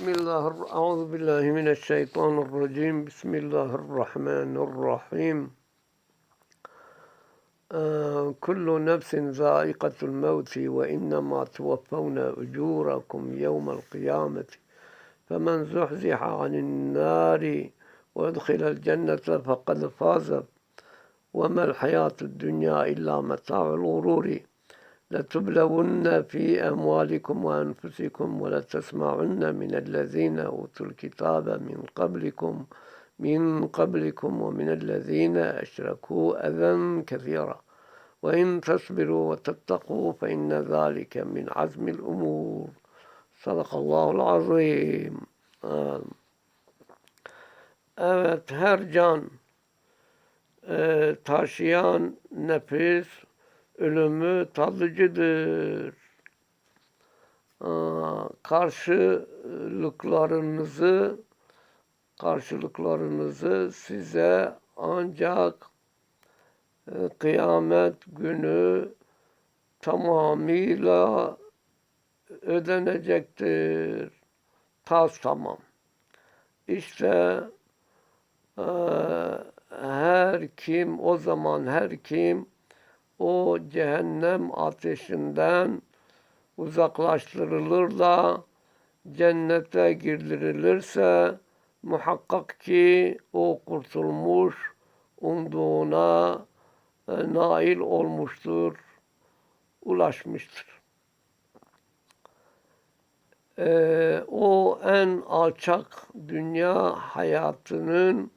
بسم الله أعوذ بالله من الشيطان الرجيم بسم الله الرحمن الرحيم آه، كل نفس ذائقة الموت وإنما توفون أجوركم يوم القيامة فمن زحزح عن النار وادخل الجنة فقد فاز وما الحياة الدنيا إلا متاع الغرور لتبلون في أموالكم وأنفسكم ولتسمعن من الذين أوتوا الكتاب من قبلكم من قبلكم ومن الذين أشركوا أذى كثيرا. وإن تصبروا وتتقوا فإن ذلك من عزم الأمور. صدق الله العظيم. Evet her can e, ölümü tadıcıdır. Karşılıklarınızı karşılıklarınızı size ancak e, kıyamet günü tamamıyla ödenecektir. Tas tamam. İşte e, her kim o zaman her kim o cehennem ateşinden uzaklaştırılır da cennete girdirilirse muhakkak ki o kurtulmuş, umduğuna e, nail olmuştur, ulaşmıştır. Ee, o en alçak dünya hayatının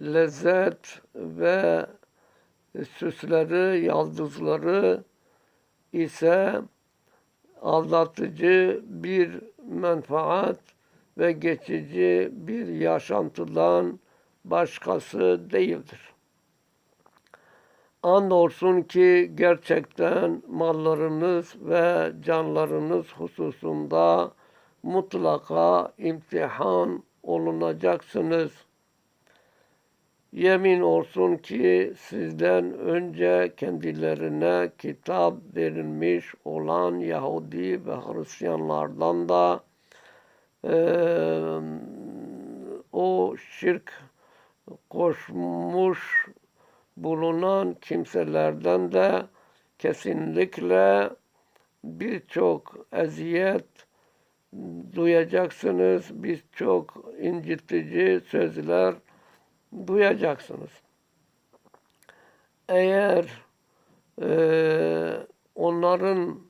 lezzet ve süsleri, yaldızları ise aldatıcı bir menfaat ve geçici bir yaşantıdan başkası değildir. Andolsun ki gerçekten mallarınız ve canlarınız hususunda mutlaka imtihan olunacaksınız. Yemin olsun ki sizden önce kendilerine kitap verilmiş olan Yahudi ve Hristiyanlardan da eee, o şirk koşmuş bulunan kimselerden de kesinlikle birçok eziyet duyacaksınız, birçok incitici sözler duyacaksınız. Eğer eee, onların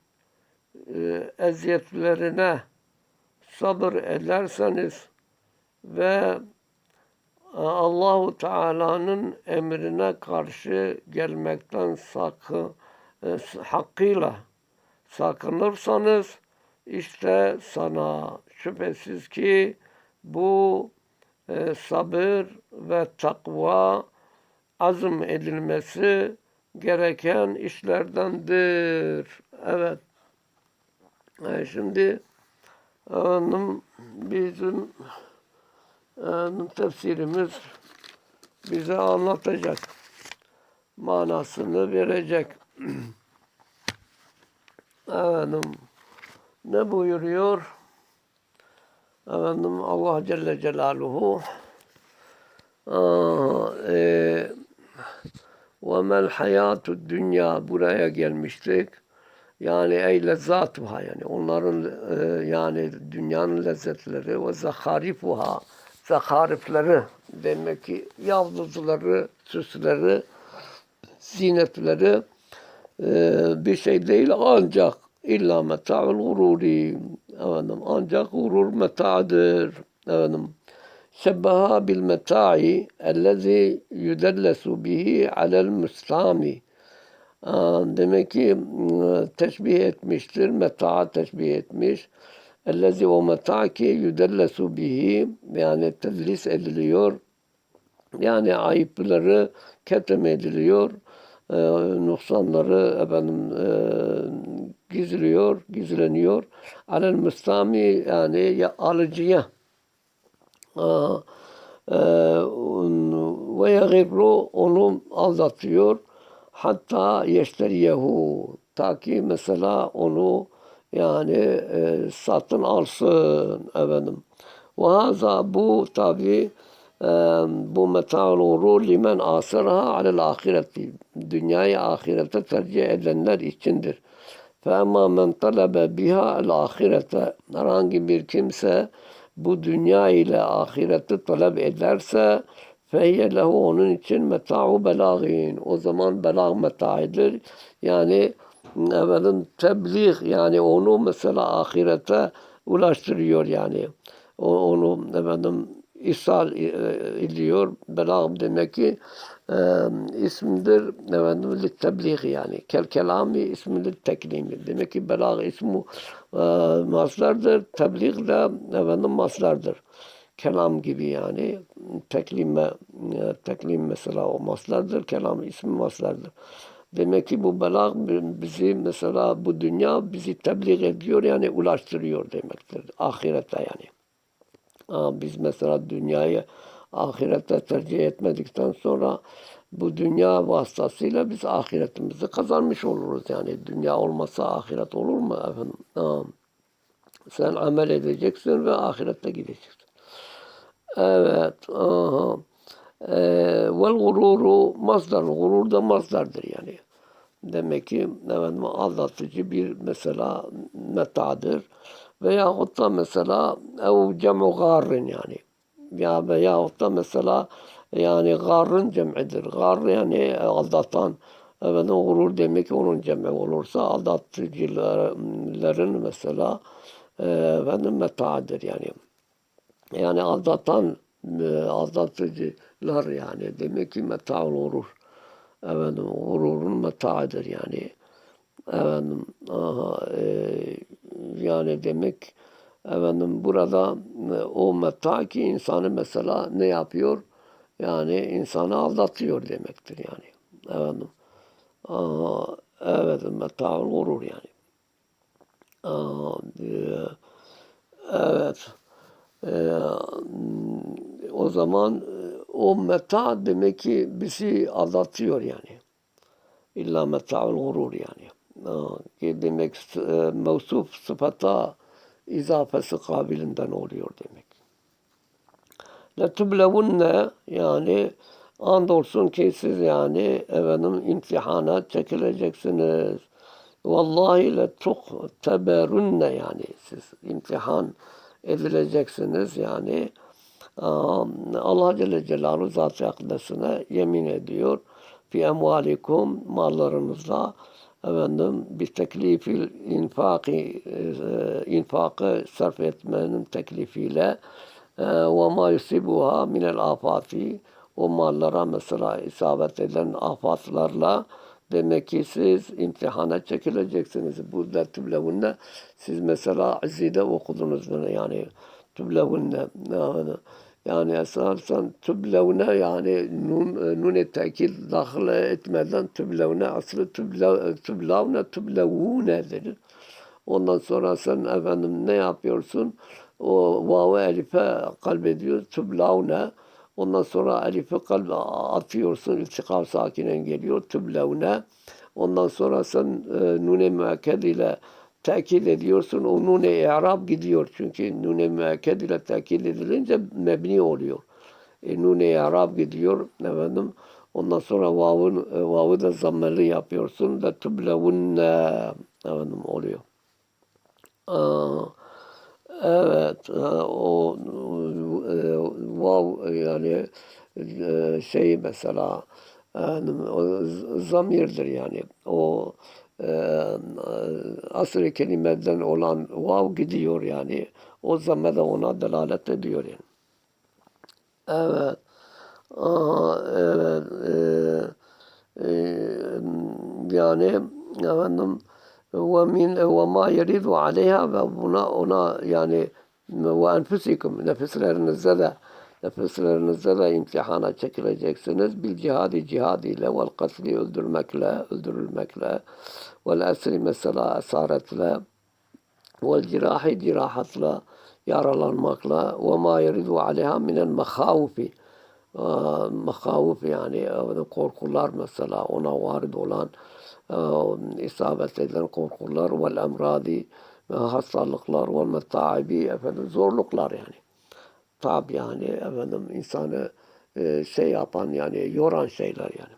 eee, eziyetlerine sabır ederseniz ve Allahu Teala'nın emrine karşı gelmekten sakı e, hakkıyla sakınırsanız işte sana şüphesiz ki bu e, sabır ve takva azım edilmesi gereken işlerdendir. Evet. E, şimdi efendim, bizim efendim, tefsirimiz bize anlatacak. Manasını verecek. Efendim, ne buyuruyor? Efendim Allah Celle Celaluhu Aa, e, ve mel hayatu dünya buraya gelmiştik. Yani ey lezzatuha yani onların e, yani dünyanın lezzetleri ve zakarifuha zakarifleri demek ki yaldızları, süsleri, zinetleri e, bir şey değil ancak illa meta'ul gururi. Efendim ancak gurur meta'dır efendim şebbeha bil meta'i ellezi yüdellesu bihi alel müslami demek ki ıı, teşbih etmiştir meta'a teşbih etmiş. Ellezi o meta ki yüdellesu bihi yani tedlis ediliyor. Yani ayıpları ketem ediliyor. E, noksanları efendim e, gizliyor, gizleniyor. Alel müstami yani ya, alıcıya Aa, e, ve yagirru onu aldatıyor. Hatta yeşteriyehu ta ki mesela onu yani e, satın alsın efendim. Ve haza bu tabi e, bu meta'ul gurur limen asırha alel ahireti. Dünyayı ahirete tercih edenler içindir. فَاَمَّا مَنْ طَلَبَ بِهَا الْآخِرَةَ Herhangi bir kimse bu dünya ile ahireti talep ederse feyye lehu onun için meta'u belagin. O zaman belag metaidir. Yani efendim tebliğ yani onu mesela ahirete ulaştırıyor yani. O, onu efendim ishal e, ediyor. Belag demek ki e, ismidir efendim tebliğ yani. Kel kelami ismidir teklimi. Demek ki belag ismu e, maslardır. Tebliğ de efendim maslardır. Kelam gibi yani. Teklime, e, teklim mesela o maslardır. Kelam ismi maslardır. Demek ki bu belag bizi mesela bu dünya bizi tebliğ ediyor yani ulaştırıyor demektir. Ahirete yani. Aa, biz mesela dünyayı ahirete tercih etmedikten sonra bu dünya vasıtasıyla biz ahiretimizi kazanmış oluruz. Yani dünya olmasa ahiret olur mu efendim? Aa, sen amel edeceksin ve ahirette gideceksin. Evet. Aha. Ee, vel gururu masdar. Gurur da masdardır yani. Demek ki efendim, aldatıcı bir mesela metadır. Veyahut da mesela ev cem'u garrin yani. Ya veyahut da mesela yani garın cem'idir. Gar yani aldatan. Efendim gurur demek onun cem'i olursa aldatıcıların mesela efendim meta'dır yani. Yani aldatan aldatıcılar yani. Demek ki meta'ul gurur. Efendim gururun meta'dır yani. Efendim aha, e, yani demek efendim burada e, o meta ki insanı mesela ne yapıyor? Yani insanı aldatıyor demektir yani. Efendim. Aha, evet meta'ul gurur yani. Aha, e, evet. E, o zaman e, o meta demek ki bizi aldatıyor yani. İlla meta'ul gurur yani. Ki demek e, mevsuf sıfata izafesi kabilinden oluyor demek. Letublevunne yani andolsun ki siz yani efendim imtihana çekileceksiniz. Vallahi le teberunne yani siz imtihan edileceksiniz yani. Allah Celle Celaluhu Zat-ı yemin ediyor. Fi emvalikum mallarınızla efendim bir teklifil infakı e, infakı sarf etmenin teklifiyle e, ve ma yusibuha minel afati o mallara mesela isabet eden afatlarla demek ki siz imtihana çekileceksiniz. Bu da tüblevunne siz mesela izide okudunuz bunu yani tüblevunne yani esasen tüblevne yani nun, nun tekil dahil etmeden tüblevne aslı tüblevne tüblevune denir. Ondan sonra sen efendim ne yapıyorsun? O vavu elife kalbediyor. Tüblevne. Ondan sonra elife kalb atıyorsun. İltikaf sakinen geliyor. Tüblevne. Ondan sonra sen e, nune müekked ile tekil ediyorsun. O nune i'rab gidiyor. Çünkü nune müekked ile tekil edilince mebni oluyor. E, nune i'rab gidiyor. Efendim, ondan sonra vavun, e, vavu da zammeli yapıyorsun. Da tüblevunne efendim oluyor. Aa, evet. O e, vav yani e, şey mesela zamirdir yani. O e, asr-ı kelimeden olan vav gidiyor yani. O zaman da ona delalet ediyor yani. Evet. Aha, evet. E, e, yani efendim ve min ve ma yeridu aleyha ve buna ona yani ve enfusikum nefislerinizde de nefeslerinizde de imtihana çekileceksiniz. Bil cihadi cihad ile vel katli öldürmekle, öldürülmekle vel esri mesela esaretle vel cirahi cirahatla yaralanmakla ve ma yeridu aleyha minel mekhavufi mekhavuf yani korkular mesela ona varid olan isabet edilen korkular vel emradi hastalıklar ve metaibi efendim zorluklar yani Tab yani efendim insanı e, şey yapan yani yoran şeyler yani.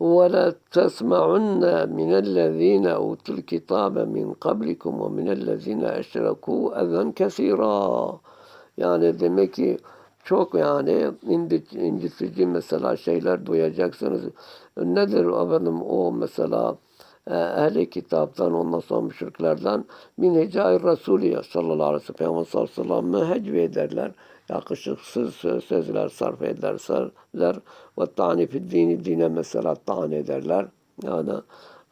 ولا تسمعن من الذين أوتوا الكتاب من قبلكم ومن الذين أشركوا أذى كثيرا yani demek ki çok yani incitici mesela şeyler duyacaksınız. Nedir efendim o mesela e, ehli kitaptan ondan sonra müşriklerden min hicai Resulü sallallahu aleyhi ve sellem Peygamber sallallahu aleyhi ve sellem'e hecve ederler. Yakışıksız sözler sarf ederler. Ve tani fi dini dine mesela tan ederler. Yani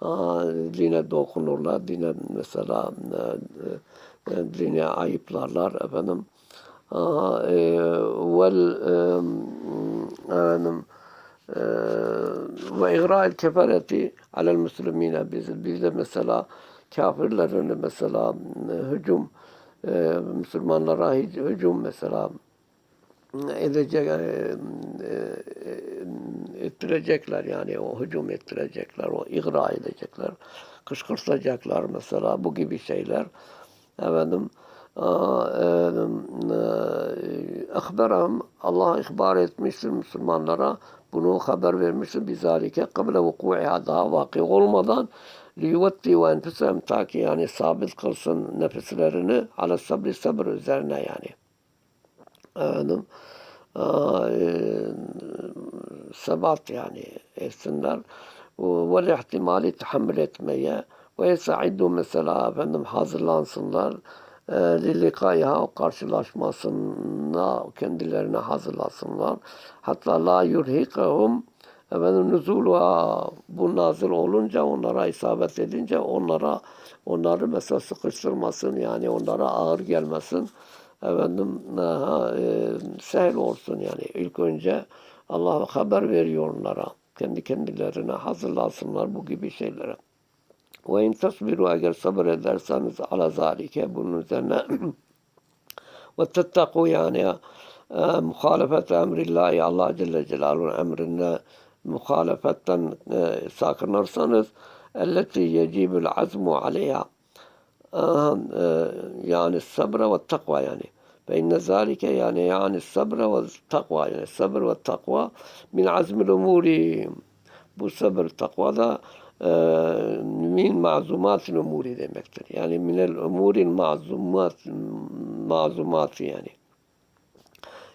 aa, dine dokunurlar. Dine mesela e, e, dine ayıplarlar efendim. Aa, e, vel e, efendim ve igra'il kefereti alel müslimine. Biz, biz de mesela kafirlerin mesela hücum e, Müslümanlara hücum mesela edecek e, ettirecekler yani. O hücum ettirecekler o igra edecekler kışkırtacaklar mesela bu gibi şeyler. Efendim Akberam Allah ihbar etmiştir Müslümanlara bunu haber vermiştir bizalike kable vuku'iha daha vakı olmadan liyuvetti ve enfusem ta ki yani sabit kılsın nefislerini ala sabri sabır üzerine yani. Efendim e, sebat yani etsinler. Ve ihtimali tahammül etmeye ve yesa'iddu mesela efendim hazırlansınlar lilikayha karşılaşmasına kendilerine hazırlasınlar. Hatta la yurhikahum efendim nuzuluha bu nazil olunca onlara isabet edince onlara onları mesela sıkıştırmasın yani onlara ağır gelmesin efendim aha, e, sehil olsun yani ilk önce Allah haber veriyor onlara kendi kendilerine hazırlasınlar bu gibi şeylere. وإن تصبروا أجر صبر درسانس على ذلك. بنو بنوتنا وتتقوا يعني آه، مخالفة أمر الله الله جل جلاله أمرنا مخالفة آه، ساكر نرسانس التي يجب العزم عليها. آه، يعني الصبر والتقوى يعني. فإن ذلك يعني يعني الصبر والتقوى يعني الصبر والتقوى من عزم الأمور. بصبر تقوى ذا min mazumatil umuri demektir. Yani minel umuril mazumat mazumatı yani.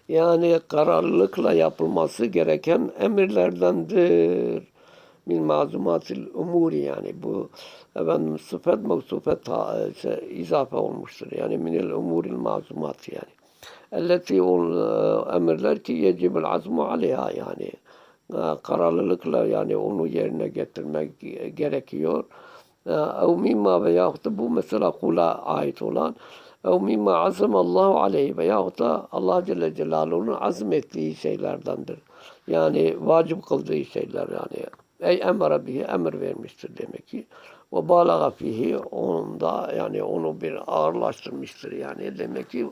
Yani kararlılıkla yapılması gereken emirlerdendir. Min mazumatil umuri yani bu efendim sıfat mevsufet şey, izafe olmuştur. Yani minel umuril mazumat yani. Elleti emirler ki yecibul azmu aleyha yani kararlılıkla yani onu yerine getirmek gerekiyor. Ev mimma veyahut da bu mesela kula ait olan ev mimma azamallahu aleyhi veyahut da Allah Celle Celaluhu'nun azmettiği şeylerdendir. Yani vacip kıldığı şeyler yani. Ey emre bihi emir vermiştir demek ki. Ve balaga fihi onda yani onu bir ağırlaştırmıştır yani. Demek ki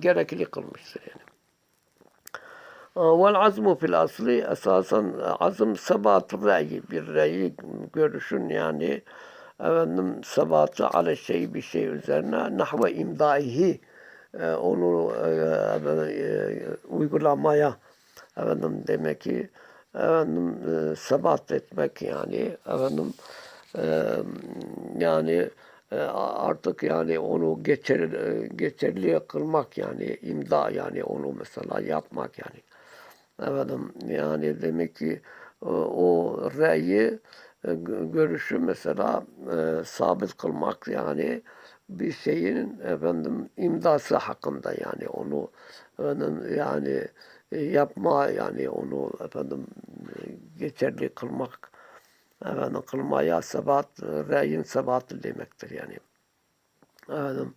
gerekli kılmıştır yani. Vel azmu fil asli esasen azım sebat reyi bir reyi görüşün yani efendim sebatı ale şey bir şey üzerine nahve imdaihi e, onu e, e, uygulamaya efendim demek ki efendim e, sebat etmek yani efendim e, yani e, artık yani onu geçer, geçerli kılmak yani imda yani onu mesela yapmak yani. Efendim yani demek ki o, o reyi e, görüşü mesela e, sabit kılmak yani bir şeyin efendim imdası hakkında yani onu efendim yani e, yapma yani onu efendim geçerli kılmak efendim kılmaya sebat reyin sebatı demektir yani. Efendim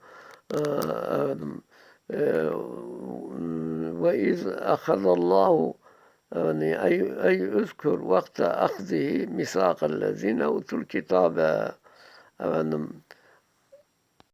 efendim آه، وإذ أخذ الله يعني أي, أي أذكر وقت أخذه ميثاق الذين أوتوا الكتاب يعني